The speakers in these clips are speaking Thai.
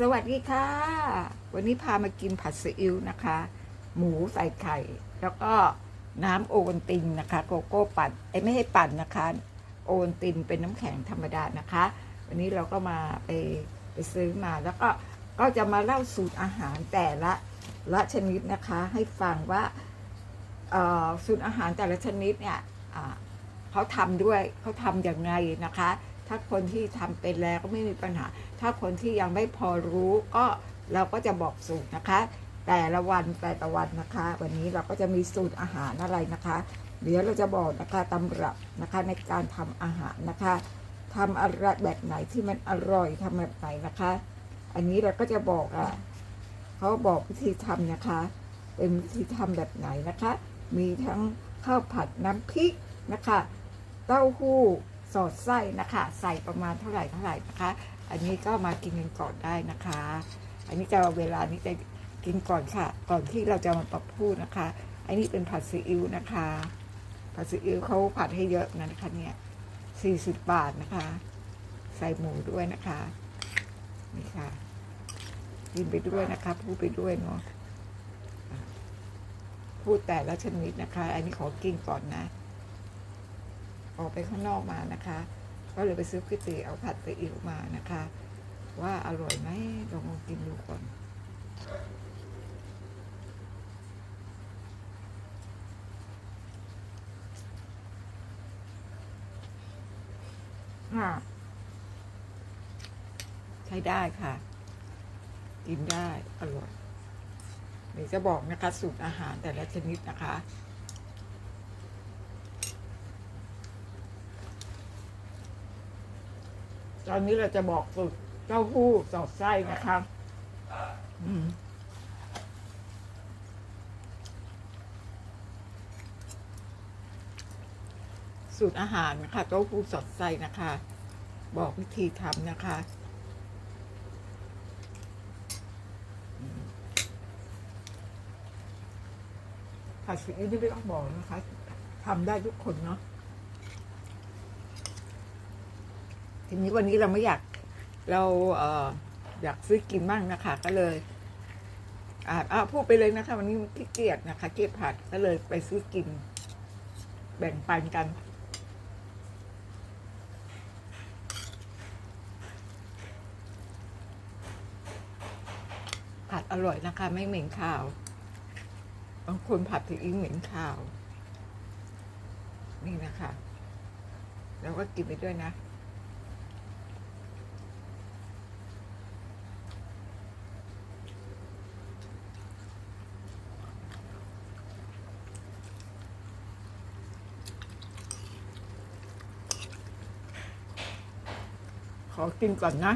สวัสดีค่ะ วันนี้พามากินผัดซีอิ๊วนะคะ หมูใส่ไข่ แล้วก็น้ำโอวัลตินนะคะ โกโก้ปั่นไอ้ยไม่ให้ปั่นนะคะ โอวัลตินเป็นน้ำแข็งธรรมดานะคะ วันนี้เราก็มาไปไปซื้อมาแล้วก็ก็จะมาเล่าสูตรอาหารแต่ละละชนิดนะคะ ให้ฟังว่าเอ่อสูตรอาหารแต่ละชนิดเนี่ยเขาทำด้วยเขาทำอย่างไงนะคะ ถ้าคนที่ทำเป็นแล้วก็ไม่มีปัญหา ถ้าคนที่ยังไม่พอรู้ก็เราก็จะบอกสูตรนะคะ แต่ละวันแต่ละวันนะคะ วันนี้เราก็จะมีสูตรอาหารอะไรนะคะ เดี๋ยวเราจะบอกนะคะตำรับนะคะในการทำอาหารนะคะทำอะไรแบบไหนที่มันอร่อยทำแบบไหนนะคะ อันนี้เราก็จะบอกอะเขาบอกวิธีทำนะคะ เป็นวิธีทำแบบไหนนะคะ มีทั้งข้าวผัดน้ำพริกนะคะ เต้าหู้ สอดไส้นะคะ ใส่ประมาณเท่าไหร่เท่าไหร่นะคะ อันนี้ก็มากินกันก่อนได้นะคะ อันนี้จะเวลานี้จะกินก่อนค่ะ ก่อนที่เราจะมาปรับพูดนะคะ อันนี้เป็นผัดซีอิ๊วนะคะ ผัดซีอิ๊วเขาผัดให้เยอะนะคะเนี่ยสี่สิบบาทนะคะ ใส่หมูด้วยนะคะนี่ค่ะกินไปด้วยนะคะ พูดไปด้วยเนาะอะพูดแต่ละชนิดนะคะ อันนี้ขอกินก่อนนะ ออกไปข้างนอกมานะคะ ก็เลยไปซื้อก๋วยเตี๋ยวผัดซีอิ๊วมานะคะ ว่าอร่อยไหมลองกินดูก่อนค่ะใช้ได้ค่ะ กินได้ อร่อยเดี๋ยวจะบอกนะคะ สูตรอาหารแต่ละชนิดนะคะ ตอนนี้เราจะบอกสูตรเต้าหู้สอดไส้นะคะอืมสูตรอาหารนะคะเต้าหู้สอดไส้นะคะ บอกวิธีทำนะคะผัดซีอิ๊วนี่ไม่ต้องบอกนะคะทำได้ทุกคนเนาะ ทีนี้วันนี้เราไม่อยากเราเอออยากซื้อกินบ้างนะคะ ก็เลยอ่าอ่าพูดไปเลยนะคะ วันนี้ขี้เกียจนะคะเกียจผัดก็เลยไปซื้อกิน แบ่งปันกันผัดอร่อยนะคะ ไม่เหม็นข้าวบางคนผัดถึงอิงเหม็นข้าว นี่นะคะ แล้วก็กินไปด้วยนะ กินก่อนนะ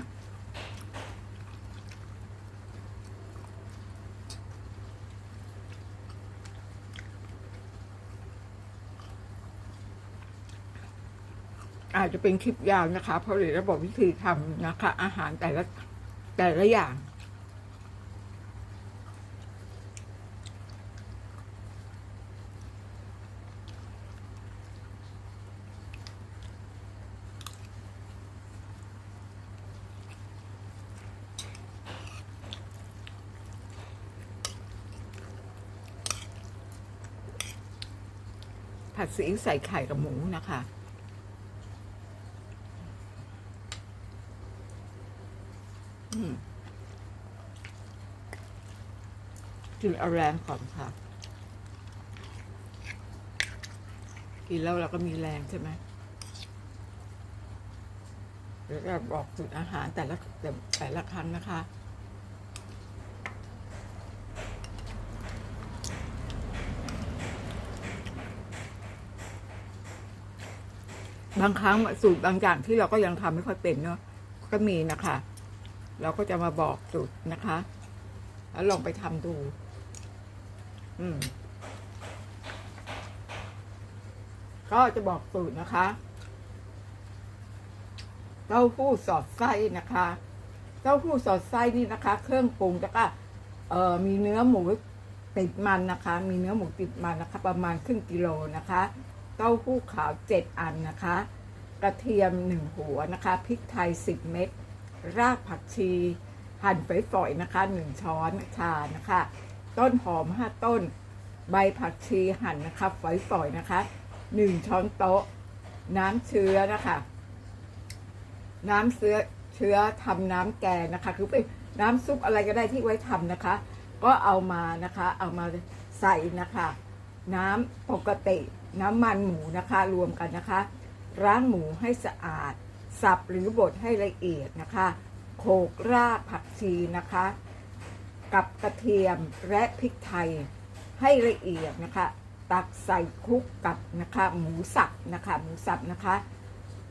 อาจจะเป็นคลิปยาวนะคะ เพราะเดี๋ยวจะบอกวิธีทำนะคะ อาหารแต่ละแต่ละอย่าง ผัดซีอิ๊วใส่ไข่กับหมูนะคะ กินเอาแรงก่อนค่ะ กินแล้วเราก็มีแรงใช่ไหมเดี๋ยวจะบอกสูตรอาหารแต่ละแต่แต่ละครั้งนะคะ บางครั้งสูตรบางอย่างที่เราก็ยังทำไม่ค่อยเป็นเนาะก็มีนะคะ เราก็จะมาบอกสูตรนะคะ แล้วลองไปทำดู อืม ก็จะบอกสูตรนะคะเต้าหู้สอดไส้นะคะ เต้าหู้สอดไส้นี่นะคะ เครื่องปรุงแล้วก็เอ่อมีเนื้อหมูติดมันนะคะ มีเนื้อหมูติดมันนะคะ ประมาณครึ่งกิโลนะคะ เต้าหู้ขาวเจ็ดอันนะคะ กระเทียมหนึ่งหัวนะคะ พริกไทยสิบเม็ด รากผักชี หั่นฝอยๆนะคะหนึ่งช้อนชานะคะ ต้นหอมห้าต้น ใบผักชีหั่นนะคะฝอยๆนะคะหนึ่งช้อนโต๊ะ น้ำเชื้อนะคะ น้ำเชื้อเชื้อทำน้ำแกงนะคะ คือเป็นน้ำซุปอะไรก็ได้ที่ไว้ทำนะคะ ก็เอามานะคะ เอามาใส่นะคะ น้ำปกติน้ำมันหมูนะคะรวมกันนะคะล้างหมูให้สะอาด สับหรือบดให้ละเอียดนะคะ โขลกรากผักชีนะคะ กับกระเทียมและพริกไทยให้ละเอียดนะคะ ตักใส่คลุกกับนะคะหมูสับนะคะ หมูสับนะคะ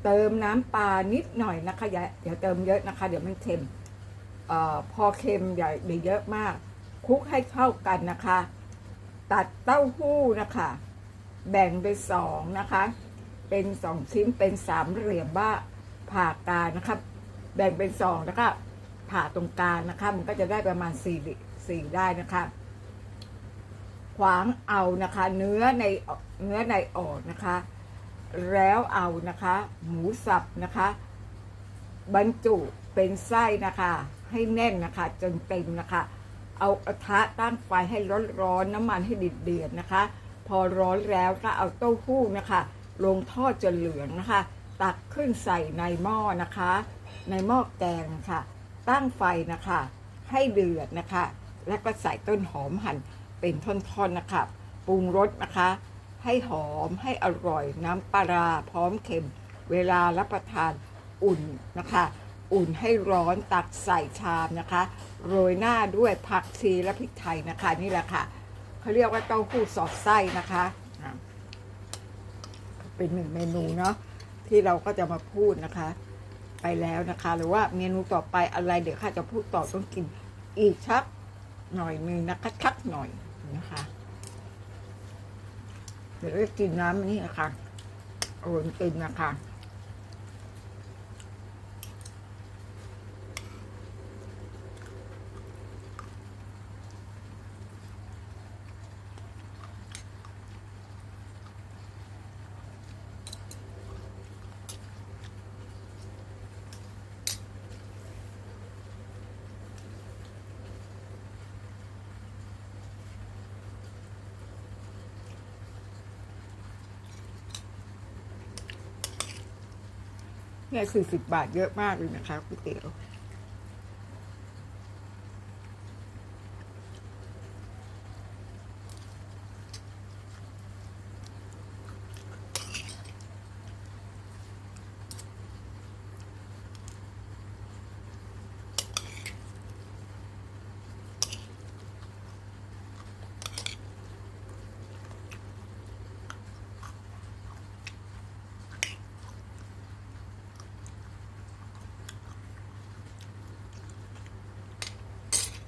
เติมน้ำปลานิดหน่อยนะคะอย่าอย่าเติมเยอะนะคะ เดี๋ยวมันเค็มออพอเค็มอย่าอย่าเยอะมากคลุกให้เข้ากันนะคะ ตัดเต้าหู้นะคะ แบ่งเป็นสองนะคะ เป็นสองชิ้นเป็นสามเหลี่ยมบ้าผ่ากลางนะคะแบ่งเป็นสองแล้วก็ผ่าตรงกลางนะคะ มันก็จะได้ประมาณสี่สี่ได้นะคะ ขวางเอานะคะ เนื้อในเนื้อในออกนะคะ แล้วเอานะคะ หมูสับนะคะ บรรจุเป็นไส้นะคะ ให้แน่นนะคะ จนเต็มนะคะ เอากระทะตั้งไฟให้ร้อนๆน้ำมันให้เดือดๆนะคะ พอร้อนแล้วก็เอาเต้าหู้นะคะ ลงทอดจนเหลืองนะคะ ตักขึ้นใส่ในหม้อนะคะ ในหม้อแกงค่ะ ตั้งไฟนะคะ ให้เดือดนะคะ แล้วก็ใส่ต้นหอมหั่นเป็นท่อนๆนะคะปรุงรสนะคะ ให้หอมให้อร่อยน้ำปลาร้าพร้อมเค็มเวลารับประทานอุ่นนะคะ อุ่นให้ร้อนตักใส่ชามนะคะ โรยหน้าด้วยผักชีและพริกไทยนะคะ นี่แหละค่ะเขาเรียกว่าเต้าหู้สอดไส้นะคะเป็นหนึ่งเมนูเนาะที่เราก็จะมาพูดนะคะ ไปแล้วนะคะ หรือว่าเมนูต่อไปอะไรเดี๋ยวข้าจะพูดต่อต้องกินอีกชักหน่อยหนึ่งนะคะชักหน่อยนะคะ เดี๋ยวจะกินน้ำนี่นะคะโอนตินนะคะ เนี่ยสี่สิบบาทเยอะมากเลยนะคะก๋วยเตี๋ยว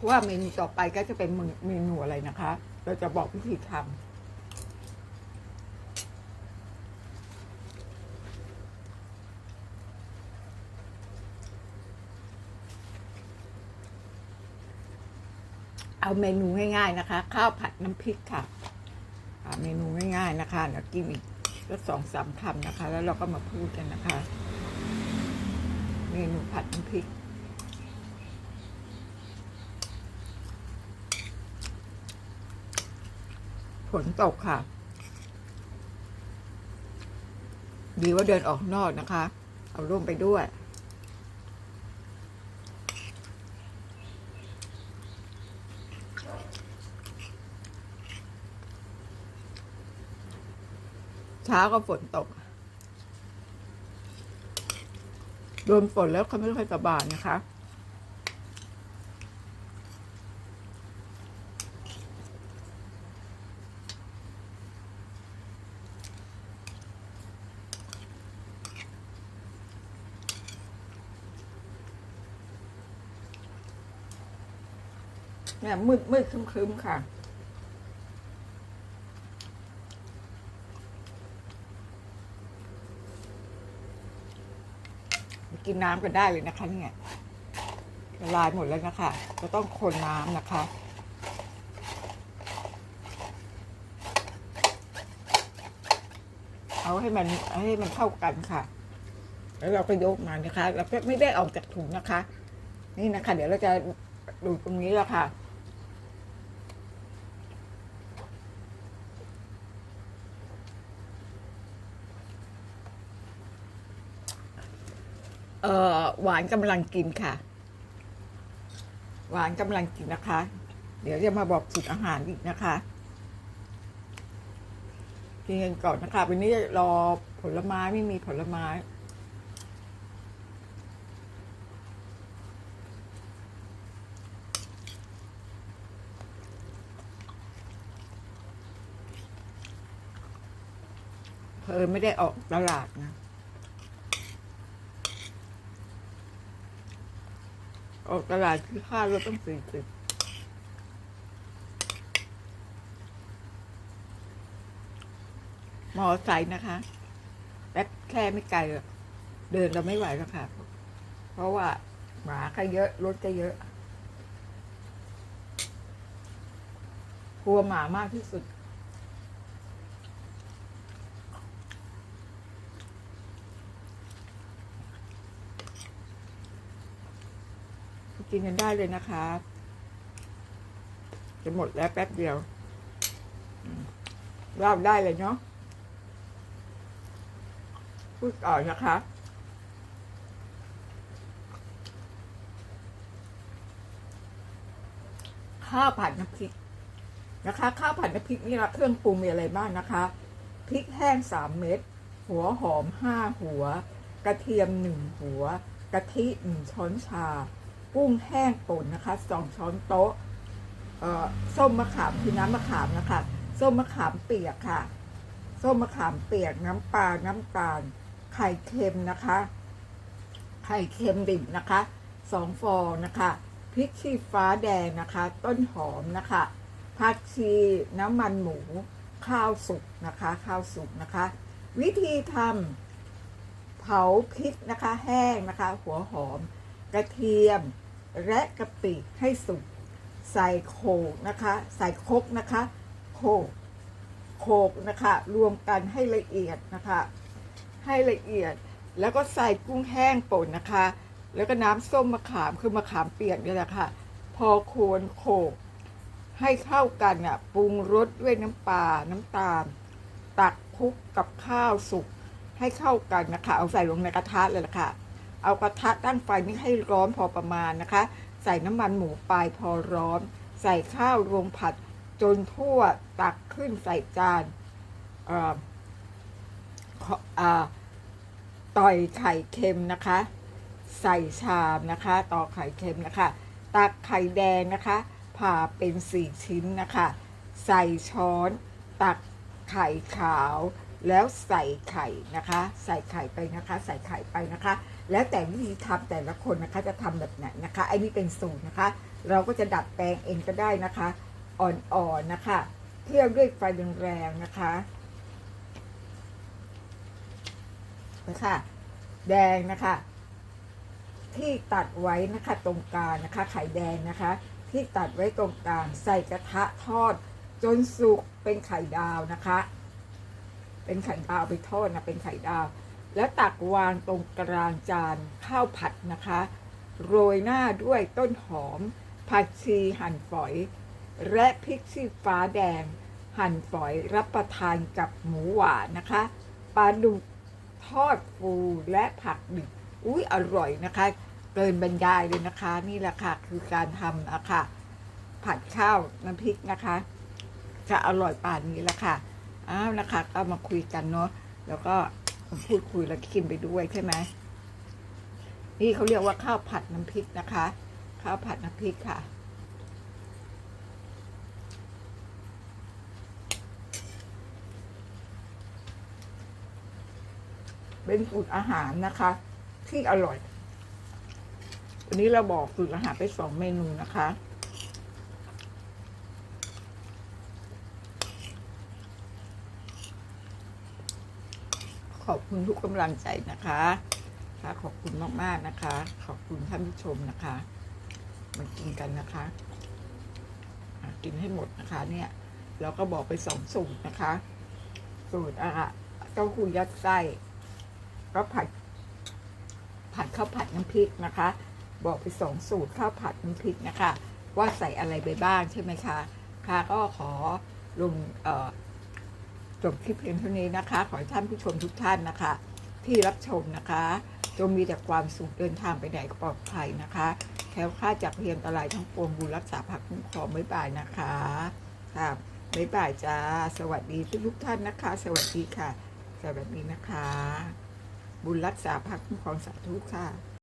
ว่าเมนูต่อไปก็จะเป็นเมนูอะไรนะคะ เราจะบอกวิธีทำเอาเมนูง่ายๆนะคะ ข้าวผัดน้ำพริกค่ะเมนูง่ายๆนะคะแล้วกินอีกสักสองสามคำนะคะ แล้วเราก็มาพูดกันนะคะ เมนูผัดน้ำพริก ฝนตกค่ะ ดีว่าเดินออกนอกนะคะ เอาร่มไปด้วย เช้าก็ฝนตกโดนฝนแล้วเขาไม่ค่อยสบายนะคะ เนี่ยมืดมืดครึ้มครึ้มๆค่ะ กินน้ำกันได้เลยนะคะเนี่ยละลายหมดแล้วนะคะจะต้องคนน้ำนะคะเอาให้มันให้มันเข้ากันค่ะ แล้วเราก็ยกมานะคะแล้วก็ไม่ได้ออกจากถุงนะคะ นี่นะคะ เดี๋ยวเราจะดูตรงนี้แล้วค่ะ เออหวานกำลังกินค่ะ หวานกำลังกินนะคะ เดี๋ยวจะมาบอกสูตรอาหารอีกนะคะกินกันก่อนนะคะวันนี้รอผลไม้ไม่มีผลไม้เพอไม่ได้ออกตลาดนะ ออกตลาดคือค่ารถต้องสี่สิบมอไซค์นะคะแป๊บแค่ไม่ไกลเดินเราไม่ไหวแล้วค่ะ เพราะว่าหมาก็เยอะรถก็เยอะ กลัวหมามากที่สุด กินกันได้เลยนะคะจะหมดแล้วแป๊บเดียวราบได้เลยเนาะพูดต่อนะคะข้าวผัดน้ำพริกนะคะ ข้าวผัดน้ำพริกนี่ละเครื่องปรุงมีอะไรบ้างนะคะพริกแห้งสามเม็ดหัวหอมห้าหัว กระเทียมหนึ่งหัว กะทิหนึ่งช้อนชา กุ้งแห้งป่นนะคะสองช้อนโต๊ะส้มมะขามคือน้ำมะขามนะคะส้มมะขามเปียกค่ะ ส้มมะขามเปียกน้ำปลาน้ำตาล ไข่เค็มนะคะ ไข่เค็มดิบนะคะสองฟองนะคะพริกชี้ฟ้าแดงนะคะ ต้นหอมนะคะผักชีน้ำมันหมู ข้าวสุกนะคะ ข้าวสุกนะคะ วิธีทำเผาพริกนะคะ แห้งนะคะ หัวหอม กระเทียมและกะปิให้สุก ใส่โขกนะคะ ใส่คกนะคะโขกโขกนะคะ รวมกันให้ละเอียดนะคะ ให้ละเอียดแล้วก็ใส่กุ้งแห้งป่นนะคะ แล้วก็น้ำส้มมะขามคือมะขามเปียกนี่แหละค่ะ พอโคนโขก ให้เข้ากันอะปรุงรสด้วยน้ำปลาน้ำตาล ตักคลุกกับข้าวสุกให้เข้ากันนะคะ เอาใส่ลงในกระทะเลยละค่ะ เอากระทะตั้งไฟนี่ให้ร้อนพอประมาณนะคะ ใส่น้ำมันหมูไปพอร้อน ใส่ข้าวรวมผัดจนทั่วตักขึ้นใส่จานต่อยไข่เค็มนะคะ ใส่ชามนะคะ ต่อไข่เค็มนะคะ ตักไข่แดงนะคะ ผ่าเป็นสี่ชิ้นนะคะ ใส่ช้อน ตักไข่ขาว แล้วใส่ไข่นะคะ ใส่ไข่ไปนะคะ ใส่ไข่ไปนะคะ แล้วแต่วิธีทำแต่ละคนนะคะจะทำแบบไหนนะคะไอ้นี่เป็นสูตรนะคะ เราก็จะดัดแปลงเองก็ได้นะคะ อ่อนๆนะคะเคี่ยวด้วยไฟแรงๆนะคะนะคะแดงนะคะ ที่ตัดไว้นะคะตรงกลางนะคะไข่แดงนะคะ ที่ตัดไว้ตรงกลางใส่กระทะทอด จนสุกเป็นไข่ดาวนะคะ เป็นไข่ดาวไปทอดนะเป็นไข่ดาว แล้วตักวางตรงกลางจานข้าวผัดนะคะ โรยหน้าด้วยต้นหอม ผักชีหั่นฝอย และพริกชี้ฟ้าแดง หั่นฝอยรับประทานกับหมูหวานนะคะปลาดุกทอดฟูและผักดิบอุ้ยอร่อยนะคะ เกินบรรยายเลยนะคะ นี่แหละค่ะคือการทำนะคะผัดข้าวน้ำพริกนะคะ จะอร่อยป่านนี้แหละค่ะอ้าวนะคะ ก็มาคุยกันเนาะแล้วก็ พูดคุยแล้วกินไปด้วยใช่ไหมนี่เขาเรียกว่าข้าวผัดน้ำพริกนะคะ ข้าวผัดน้ำพริกค่ะ เป็นสูตรอาหารนะคะ ที่อร่อย วันนี้เราบอกสูตรอาหารไปสองเมนูนะคะ ขอบ คุณทุกกำลังใจนะคะค่ะขอบคุณมากๆนะคะ ขอบคุณท่านผู้ชมนะคะมากินกันนะคะ กินให้หมดนะคะ เนี่ย เราก็บอกไปสองสูตรนะคะ สูตรอะเต้าหู้ยัดไส้ก็ผัด ผัดข้าวผัดน้ำพริกนะคะ บอกไปสองสูตรข้าวผัดน้ำพริกนะคะ ว่าใส่อะไรไปบ้างใช่ไหมคะค่ะก็ขอลงเอ่อ จบคลิปเพียงเท่านี้นะคะ ขอให้ท่านผู้ชมทุกท่านนะคะ ที่รับชมนะคะ จงมีแต่ความสุขเดินทางไปไหนก็ปลอดภัยนะคะแคล้วคลาดจากเพียงอันตรายทั้งปวงบุญรักษาภักคุ้มครองบ๊ายบายนะคะค่ะบ๊ายบายจ้าสวัสดีทุกท่านนะคะ สวัสดีค่ะสวัสดีนะคะ บุญรักษาภักคุ้มครองสาธุค่ะ